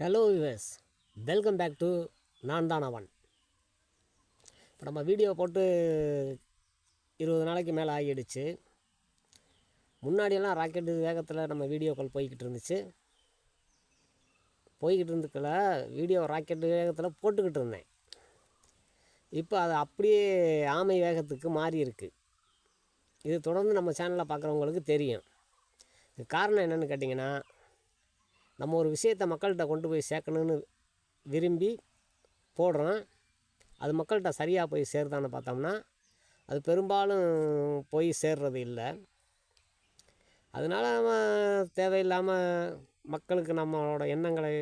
Hello viewers welcome back to நான் தான் அவன் இப்போ நம்ம வீடியோ போட்டு இருபது நாளைக்கு மேலே ஆகிடுச்சு. முன்னாடியெல்லாம் ராக்கெட்டு வேகத்தில் நம்ம வீடியோக்கள் போய்கிட்டு இருந்துச்சு. போய்கிட்டு இருந்துக்கல வீடியோ ராக்கெட்டு வேகத்தில் போட்டுக்கிட்டு இருந்தேன். இப்போ அது அப்படியே ஆமை வேகத்துக்கு மாறி இருக்குது இது தொடர்ந்து நம்ம சேனலில் பார்க்குறவங்களுக்கு தெரியும். இது காரணம் என்னென்னு கேட்டிங்கன்னா நம்ம ஒரு விஷயத்தை மக்கள்கிட்ட கொண்டு போய் சேர்க்கணுன்னு விரும்பி போடுறோம். அது மக்கள்கிட்ட சரியாக போய் சேருதான்னு பார்த்தோம்னா அது பெரும்பாலும் போய் சேர்றது இல்லை. அதனால் நம்ம தேவையில்லாமல் மக்களுக்கு நம்மளோட எண்ணங்களை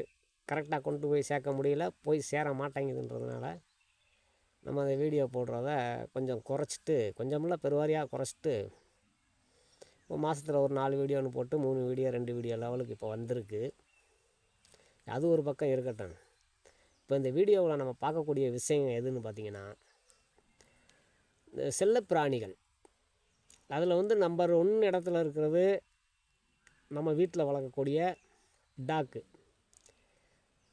கரெக்டாக கொண்டு போய் சேர்க்க முடியல போய் சேர மாட்டேங்குதுன்றதுனால நம்ம அந்த வீடியோ போடுறத கொஞ்சம் குறைச்சிட்டு கொஞ்சமெல்லாம் பெருவாரியாக குறைச்சிட்டு இப்போ மாதத்தில் ஒரு நாலு வீடியோன்னு போட்டு மூணு வீடியோ ரெண்டு வீடியோ லெவலுக்கு இப்போ வந்திருக்கு. அது ஒரு பக்கம் இருக்கட்டும். இப்போ இந்த வீடியோவில் நம்ம பார்க்கக்கூடிய விஷயம் எதுன்னு பார்த்தீங்கன்னா இந்த செல்லப்பிராணிகள். அதில் வந்து நம்பர் ஒன் இடத்துல இருக்கிறது நம்ம வீட்டில் வளர்க்கக்கூடிய டாக்கு.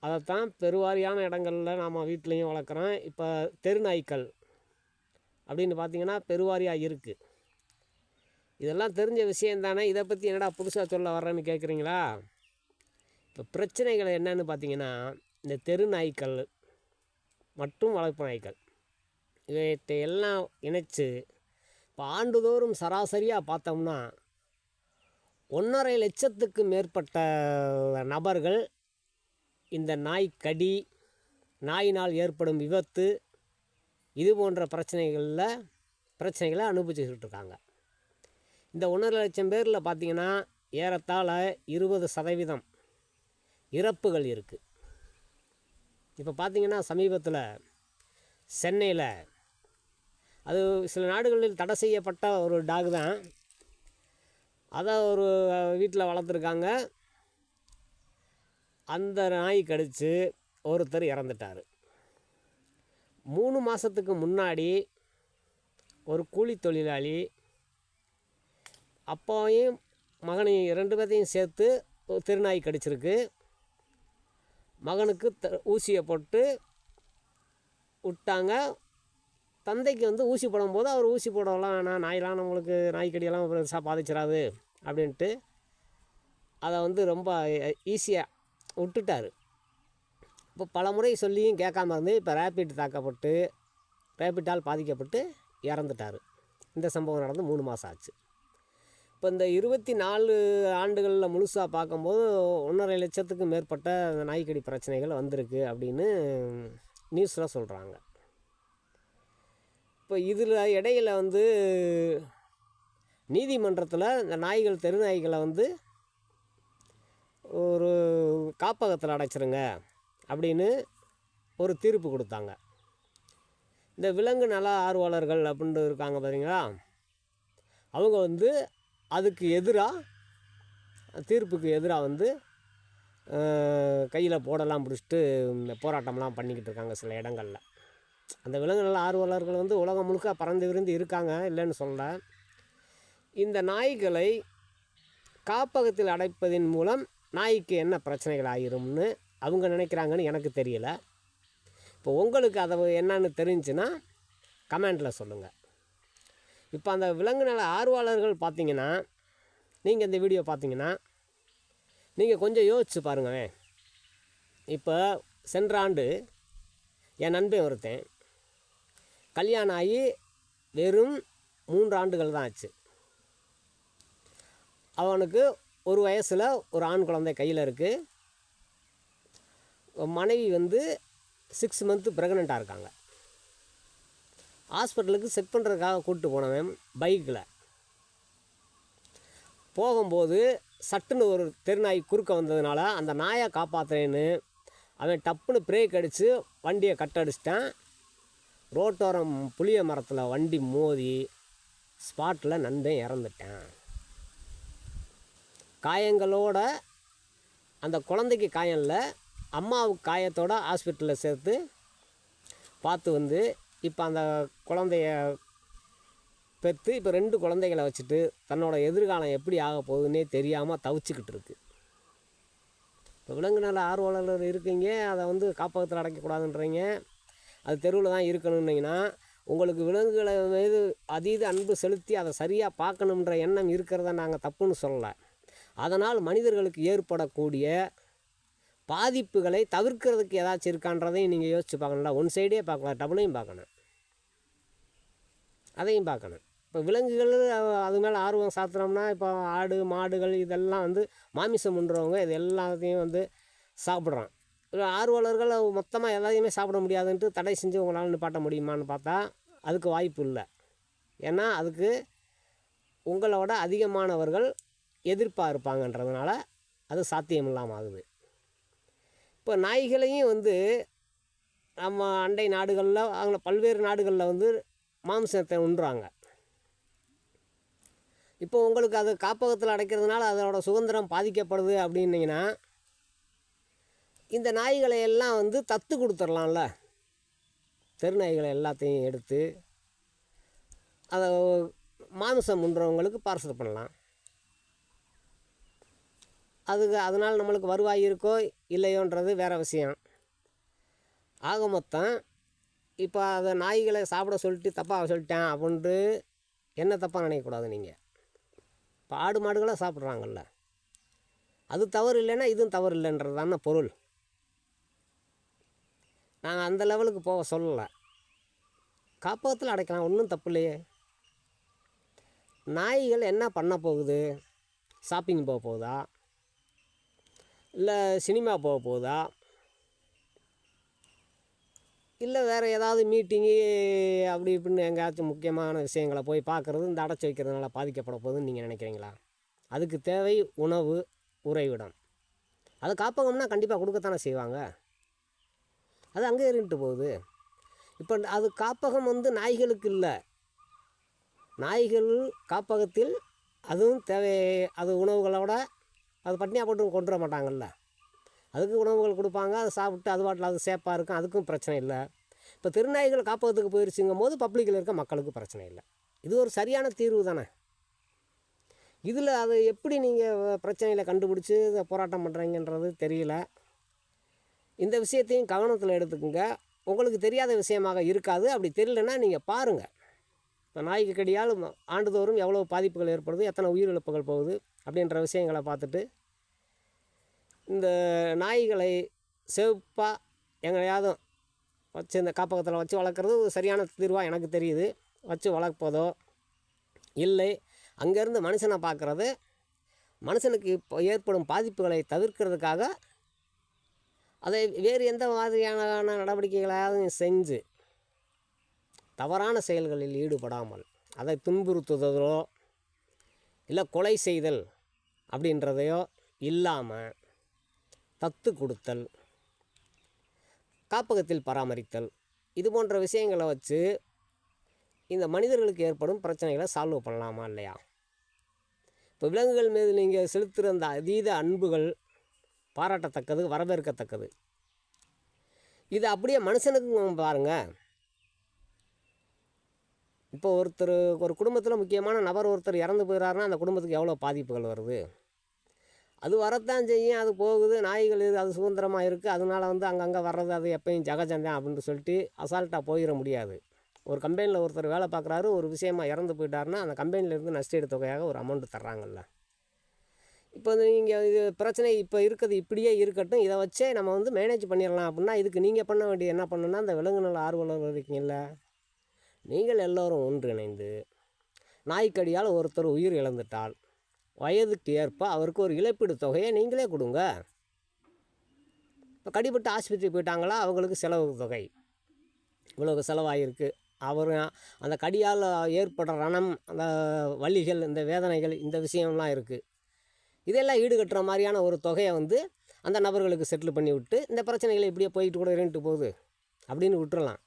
அதைத்தான் பெருவாரியான இடங்களில் நாம் வீட்லேயும் வளர்க்குறோம். இப்போ தெருநாய்க்கள் அப்படின்னு பார்த்தீங்கன்னா பெருவாரியாக இருக்குது இதெல்லாம் தெரிஞ்ச விஷயம் தானே இதை பற்றி என்னடா புதுசாக சொல்ல வர்றேன்னு கேட்குறீங்களா? இப்போ பிரச்சனைகள் என்னென்னு பார்த்தீங்கன்னா இந்த தெரு நாய்க்கள் மற்றும் வளர்ப்பு நாய்க்கள் இவற்றை எல்லாம் இணைச்சு இப்போ ஆண்டுதோறும் சராசரியாக பார்த்தோம்னா ஒன்றரை லட்சத்துக்கு மேற்பட்ட நபர்கள் இந்த நாய் கடி நாயினால் ஏற்படும் விபத்து இது போன்ற பிரச்சனைகளில் பிரச்சனைகளை அனுபவிச்சுக்கிட்டு இருக்காங்க. இந்த ஒன்றரை லட்சம் பேரில் பார்த்தீங்கன்னா ஏறத்தாழ இருபது சதவீதம் இறப்புகள் இருக்குது இப்போ பார்த்தீங்கன்னா சமீபத்தில் சென்னையில் அது சில நாடுகளில் தடை செய்யப்பட்ட ஒரு டாக் தான். அதை ஒரு வீட்டில் வளர்த்துருக்காங்க. அந்த நாய் கடித்து ஒருத்தர் இறந்துட்டார். மூணு மாதத்துக்கு முன்னாடி ஒரு கூலி தொழிலாளி அப்பாவையும் மகனையும் ரெண்டு பேர்த்தையும் சேர்த்து ஒரு திருநாய் கடிச்சிருக்கு. மகனுக்கு த ஊசியை போட்டு விட்டாங்க. தந்தைக்கு வந்து ஊசி போடும்போது அவர் ஊசி போடலாம் வேணாம் நாயெல்லாம் நம்மளுக்கு நாய்க்கடியெல்லாம் பெருசாக பாதிச்சிடாது அப்படின்ட்டு அதை வந்து ரொம்ப ஈஸியாக விட்டுட்டார். இப்போ பல முறை சொல்லியும் கேட்காம இருந்து இப்போ ரேபிட் தாக்கப்பட்டு ரேபிட்டால் பாதிக்கப்பட்டு இறந்துட்டார். இந்த சம்பவம் நடந்து மூணு மாதம் ஆச்சு. இப்போ இந்த இருபத்தி நாலு ஆண்டுகளில் முழுசாக பார்க்கும்போது ஒன்றரை லட்சத்துக்கு மேற்பட்ட அந்த நாய்க்கடி பிரச்சனைகள் வந்திருக்கு அப்படின்னு நியூஸில் சொல்கிறாங்க இப்போ இதில் இடையில வந்து நீதிமன்றத்தில் இந்த நாய்கள் தெரு நாய்களை வந்து ஒரு காப்பகத்தில் அடைச்சிருங்க அப்படின்னு ஒரு தீர்ப்பு கொடுத்தாங்க. இந்த விலங்கு நல ஆர்வலர்கள் அப்படின்ட்டு இருக்காங்க பார்த்தீங்களா அவங்க வந்து அதுக்கு எதிராக தீர்ப்புக்கு எதிராக வந்து கையில் போடலாம் பிடிச்சிட்டு இந்த போராட்டம்லாம் பண்ணிக்கிட்டு இருக்காங்க சில இடங்களில். அந்த விலங்கு நல ஆர்வலர்கள் வந்து உலகம் முழுக்க பறந்து விருந்து இருக்காங்க இல்லைன்னு சொல்ல இந்த நாய்களை காப்பகத்தில் அடைப்பதின் மூலம் நாய்க்கு என்ன பிரச்சனைகள் ஆகிரும்னு அவங்க நினைக்கிறாங்கன்னு எனக்கு தெரியல. இப்போ உங்களுக்கு அதை என்னன்னு தெரிஞ்சுன்னா கமெண்டில் சொல்லுங்கள் இப்போ அந்த விலங்கு நல ஆர்வலர்கள் பார்த்தீங்கன்னா நீங்கள் இந்த வீடியோ பார்த்தீங்கன்னா நீங்கள் கொஞ்சம் யோசிச்சு பாருங்களேன். இப்போ சென்ற ஆண்டு என் நண்பன் ஒருத்தன் கல்யாணம் ஆகி வெறும் மூன்று ஆண்டுகள் தான் ஆச்சு. அவனுக்கு ஒரு வயசில் ஒரு ஆண் குழந்தை கையில் இருக்குது மனைவி வந்து சிக்ஸ் மந்த்து ப்ரெக்னெண்ட்டாக இருக்காங்க. ஹாஸ்பிட்டலுக்கு செக் பண்ணுறதுக்காக கூப்பிட்டு போனவன் பைக்கில். போகும்போது சட்டுன்னு ஒரு தெருநாய் குறுக்க வந்ததுனால அந்த நாயை காப்பாற்றுறேன்னு அவன் டப்புன்னு பிரேக் அடித்து வண்டியை கட்டடிச்சிட்டான். ரோட்டோரம் புளிய மரத்தில் வண்டி மோதி ஸ்பாட்டில் நண்பன் இறந்துட்டேன். காயங்களோட அந்த குழந்தைக்கு காயம் இல்லை அம்மாவுக்கு காயத்தோட ஹாஸ்பிட்டலில் சேர்த்து பார்த்து வந்து இப்போ அந்த குழந்தைய பெற்று இப்போ ரெண்டு குழந்தைகளை வச்சுட்டு தன்னோட எதிர்காலம் எப்படி ஆக போகுதுன்னே தெரியாமல் தவிச்சுக்கிட்டு இருக்கு. இப்போ விலங்கு நல ஆர்வலர் இருக்கீங்க அதை வந்து காப்பகத்தில் அடைக்கக்கூடாதுன்றீங்க. அது தெருவில் தான் இருக்கணுன்னீங்கன்னா உங்களுக்கு விலங்குகளை மீது அதீத அன்பு செலுத்தி அதை சரியாக பார்க்கணுன்ற எண்ணம் இருக்கிறத நாங்கள் தப்புன்னு சொல்லலை. அதனால் மனிதர்களுக்கு ஏற்படக்கூடிய பாதிப்புகளை தவிர்க்கிறதுக்கு ஏதாச்சும் இருக்கான்றதையும் நீங்கள் யோசிச்சு பார்க்கணும்ல. ஒன் சைடே பார்க்கலாம் டபுளையும் பார்க்கணும். அதையும் பார்க்கணும். இப்போ விலங்குகள் அது மேலே ஆர்வம் சாத்துறோம்னா இப்போ ஆடு மாடுகள் இதெல்லாம் வந்து மாமிசம் உண்றவங்க இது எல்லாத்தையும் வந்து சாப்பிட்றான். இல்லை ஆர்வலர்கள் மொத்தமாக எல்லாத்தையுமே சாப்பிட முடியாதுன்ட்டு தடை செஞ்சு உங்களால் நிப்பாட்ட முடியுமான்னு பார்த்தா அதுக்கு வாய்ப்பு இல்லை. ஏன்னா அதுக்கு உங்களோட அதிகமானவர்கள் எதிர்ப்பாக இருப்பாங்கன்றதுனால அது சாத்தியம் இல்லாமல் ஆகுது. இப்போ நாய்களையும் வந்து நம்ம அண்டை நாடுகளில் அவங்க பல்வேறு நாடுகளில் வந்து மாம்சத்தை உண்றாங்க. இப்போ உங்களுக்கு அது காப்பகத்தில் அடைக்கிறதுனால அதோட சுதந்திரம் பாதிக்கப்படுது அப்படின்னீங்கன்னா இந்த நாய்களை எல்லாம் வந்து தத்து கொடுத்துடலாம்ல. தெரு நாய்களை எல்லாத்தையும் எடுத்து அதை மாமிசம் உண்றவங்களுக்கு பார்சல் பண்ணலாம். அதுக்கு அதனால் நம்மளுக்கு வருவாய் இருக்கோ இல்லையோன்றது வேறு விஷயம். ஆக மொத்தம் இப்போ அதை நாய்களை சாப்பிட சொல்லிட்டு தப்பாக சொல்லிட்டேன் அப்படின்ட்டு என்ன தப்பாக நினைக்கக்கூடாது நீங்கள் இப்போ ஆடு மாடுகளாக சாப்பிட்றாங்கல்ல. அது தவறு இல்லைன்னா இதுவும் தவறு இல்லைன்றது தானே பொருள். நாங்கள் அந்த லெவலுக்கு போக சொல்லலை. காப்பகத்தில் அடைக்கலாம் ஒன்றும் தப்பு இல்லையே. நாய்கள் என்ன பண்ண போகுது? ஷாப்பிங் போக போகுதா? இல்லை சினிமா போக போகுதா? இல்லை வேறு ஏதாவது மீட்டிங்கு அப்படி இப்படின்னு எங்கேயாச்சும் முக்கியமான விஷயங்களை போய் பார்க்குறது இந்த அடைச்சி வைக்கிறதுனால பாதிக்கப்பட போகுதுன்னு நீங்கள் நினைக்கிறீங்களா? அதுக்கு தேவை உணவு உறைவிடம். அது காப்பகம்னா கண்டிப்பாக கொடுக்கத்தானே செய்வாங்க. அது அங்கே இருந்துட்டு போகுது. இப்போ அது காப்பகம் வந்து நாய்களுக்கு இல்லை. நாய்கள் காப்பகத்தில் அதுவும் தேவை அது உணவுகளோட அது பட்னியாக போட்டு கொண்டு வர மாட்டாங்கல்ல. அதுக்கு உணவுகள் கொடுப்பாங்க அதை சாப்பிட்டு அது பாட்டில் அது சேஃபாக இருக்கும் அதுக்கும் பிரச்சனை இல்லை. இப்போ திருநாய்கள் காப்பகத்துக்கு போயிடுச்சுங்கும் போது பப்ளிக்கில் இருக்க மக்களுக்கு பிரச்சனை இல்லை. இது ஒரு சரியான தீர்வு தானே. இதில் அதை எப்படி நீங்கள் பிரச்சனையில் கண்டுபிடிச்சி இதை போராட்டம் பண்ணுறீங்கன்றது தெரியல. இந்த விஷயத்தையும் கவனத்தில் எடுத்துக்கோங்க. உங்களுக்கு தெரியாத விஷயமாக இருக்காது. அப்படி தெரியலன்னா நீங்கள் பாருங்கள் இப்போ நாய்க்கு கடியால் ஆண்டுதோறும் எவ்வளோ பாதிப்புகள் ஏற்படுது எத்தனை உயிரிழப்புகள் போகுது அப்படின்ற விஷயங்களை பார்த்துட்டு இந்த நாய்களை செவப்பாக எங்களையாவது வச்சு இந்த காப்பகத்தில் வச்சு வளர்க்குறது ஒரு சரியான தீர்வாக எனக்கு தெரியுது. வச்சு வளர்ப்பதோ இல்லை அங்கேருந்து மனுஷனை பார்க்குறது மனுஷனுக்கு இப்போ ஏற்படும் பாதிப்புகளை தவிர்க்கிறதுக்காக அதை வேறு எந்த மாதிரியான நடவடிக்கைகளாவது செஞ்சு தவறான செயல்களில் ஈடுபடாமல் அதை துன்புறுத்துவதோ இல்லை கொலை செய்தல் அப்படின்றதையோ இல்லாமல் தத்து கொடுத்தல் காப்பகத்தில் பராமரித்தல் இது போன்ற விஷயங்களை வச்சு இந்த மனிதர்களுக்கு ஏற்படும் பிரச்சனைகளை சால்வ் பண்ணலாமா இல்லையா? இப்போ விலங்குகள் மீது நீங்கள் செலுத்துகிற அந்த அதீத அன்புகள் பாராட்டத்தக்கது வரவேற்கத்தக்கது. இது அப்படியே மனுஷனுக்கும் பாருங்கள் இப்போ ஒருத்தர் ஒரு குடும்பத்தில் முக்கியமான நபர் ஒருத்தர் இறந்து போயிறாருன்னா அந்த குடும்பத்துக்கு எவ்வளோ பாதிப்புகள் வருது? அது வரத்தான் செய்யும் அது போகுது நாய்கள் இது அது சுதந்திரமாக இருக்குது அதனால வந்து அங்கங்கே வர்றது அது எப்பயும் ஜகஜந்தான் அப்படின்னு சொல்லிட்டு அசால்ட்டாக போயிட முடியாது. ஒரு கம்பெனியில் ஒருத்தர் வேலை பார்க்குறாரு ஒரு விஷயமா இறந்து போயிட்டாருன்னா அந்த கம்பெனிலேருந்து நஷ்டஈடு தொகையாக ஒரு அமௌண்ட் தர்றாங்கல்ல. இப்போ நீங்கள் இது பிரச்சனை இப்போ இருக்கிறது இப்படியே இருக்கட்டும் இதை வச்சே நம்ம வந்து மேனேஜ் பண்ணிடலாம் அப்படின்னா இதுக்கு நீங்கள் பண்ண வேண்டிய என்ன பண்ணணும்னா அந்த விலங்கு நல ஆர்வலர் இருக்கீங்கல்ல. நீங்கள் எல்லோரும் ஒன்றிணைந்து நாய்க்கடியால் ஒருத்தர் உயிர் இழந்துட்டால் வயதுக்கு ஏற்ப அவருக்கு ஒரு இழப்பீடு தொகையை நீங்களே கொடுங்க. இப்போ கடிப்பட்டு ஆஸ்பத்திரி போயிட்டாங்களா? அவங்களுக்கு செலவு தொகை. இவ்வளவு செலவாகிருக்கு அவர் அந்த கடியால் ஏற்படுற ரணம் அந்த வள்ளிகள் இந்த வேதனைகள் இந்த விஷயம்லாம் இருக்குது இதெல்லாம் ஈடுகட்டுற மாதிரியான ஒரு தொகையை வந்து அந்த நபர்களுக்கு செட்டில் பண்ணி விட்டு இந்த பிரச்சனைகளை இப்படியே போயிட்டு கூட இருந்துட்டு போகுது. அப்படின்னு விட்டுறலாம்.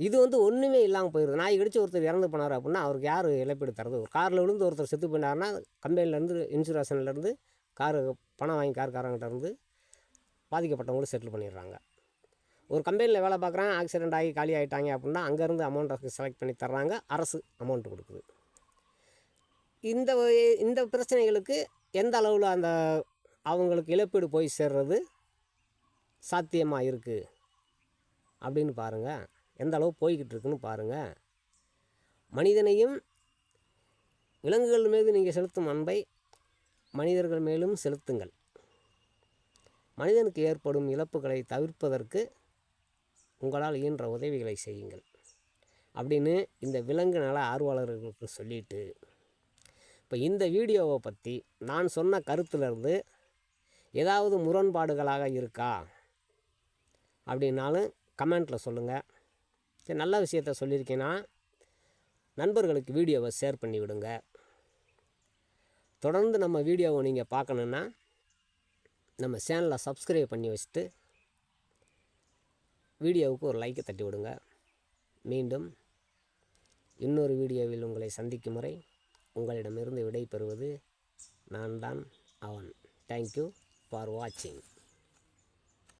இது வந்து ஒன்றுமே இல்லாமல் போயிடுது நாய் கடிச்சு ஒருத்தர் இறந்து போனார் அப்படின்னா அவருக்கு யார் இழப்பீடு தரது? ஒரு காரில் விழுந்து ஒருத்தர் செத்து போயினார்னா கம்பெனிலேருந்து இன்சூரன்ஸ்லேருந்து காரு பணம் வாங்கி கார்காரங்கிட்டேருந்து பாதிக்கப்பட்டவங்களும் செட்டில் பண்ணிடுறாங்க. ஒரு கம்பெனியில் வேலை பார்க்குறாங்க ஆக்சிடென்ட் ஆகி காலி ஆகிட்டாங்க அப்படின்னா அங்கேருந்து அமௌண்ட்டை செலக்ட் பண்ணி தர்றாங்க. அரசு அமௌண்ட் கொடுக்குது. இந்த இந்த பிரச்சனைகளுக்கு எந்த அளவில் அந்த அவங்களுக்கு இழப்பீடு போய் சேர்றது சாத்தியமாக இருக்குது அப்படின்னு பாருங்கள் எந்த அளவு போய்கிட்டு இருக்குன்னு பாருங்கள் மனிதனையும் விலங்குகள் மீது நீங்கள் செலுத்தும் அன்பை மனிதர்கள் மேலும் செலுத்துங்கள். மனிதனுக்கு ஏற்படும் இழப்புகளை தவிர்ப்பதற்கு உங்களால் இயன்ற உதவிகளை செய்யுங்கள். அப்படின்னு இந்த விலங்கு நல ஆர்வலர்களுக்கு சொல்லிட்டு இப்போ இந்த வீடியோவை பற்றி நான் சொன்ன கருத்துலேருந்து ஏதாவது முரண்பாடுகளாக இருக்கா? அப்படின்னாலும் கமெண்ட்டில் சொல்லுங்கள் சரி நல்ல விஷயத்த சொல்லியிருக்கேன்னா நண்பர்களுக்கு வீடியோவை ஷேர் பண்ணி விடுங்க தொடர்ந்து நம்ம வீடியோவை நீங்கள் பார்க்கணுன்னா நம்ம சேனலை சப்ஸ்கிரைப் பண்ணி வச்சுட்டு வீடியோவுக்கு ஒரு லைக்கை தட்டி விடுங்க மீண்டும் இன்னொரு வீடியோவில் உங்களை சந்திக்கும் முறை உங்களிடமிருந்து விடை பெறுவது நான் தான் அவன் தேங்க்யூ ஃபார் வாட்சிங்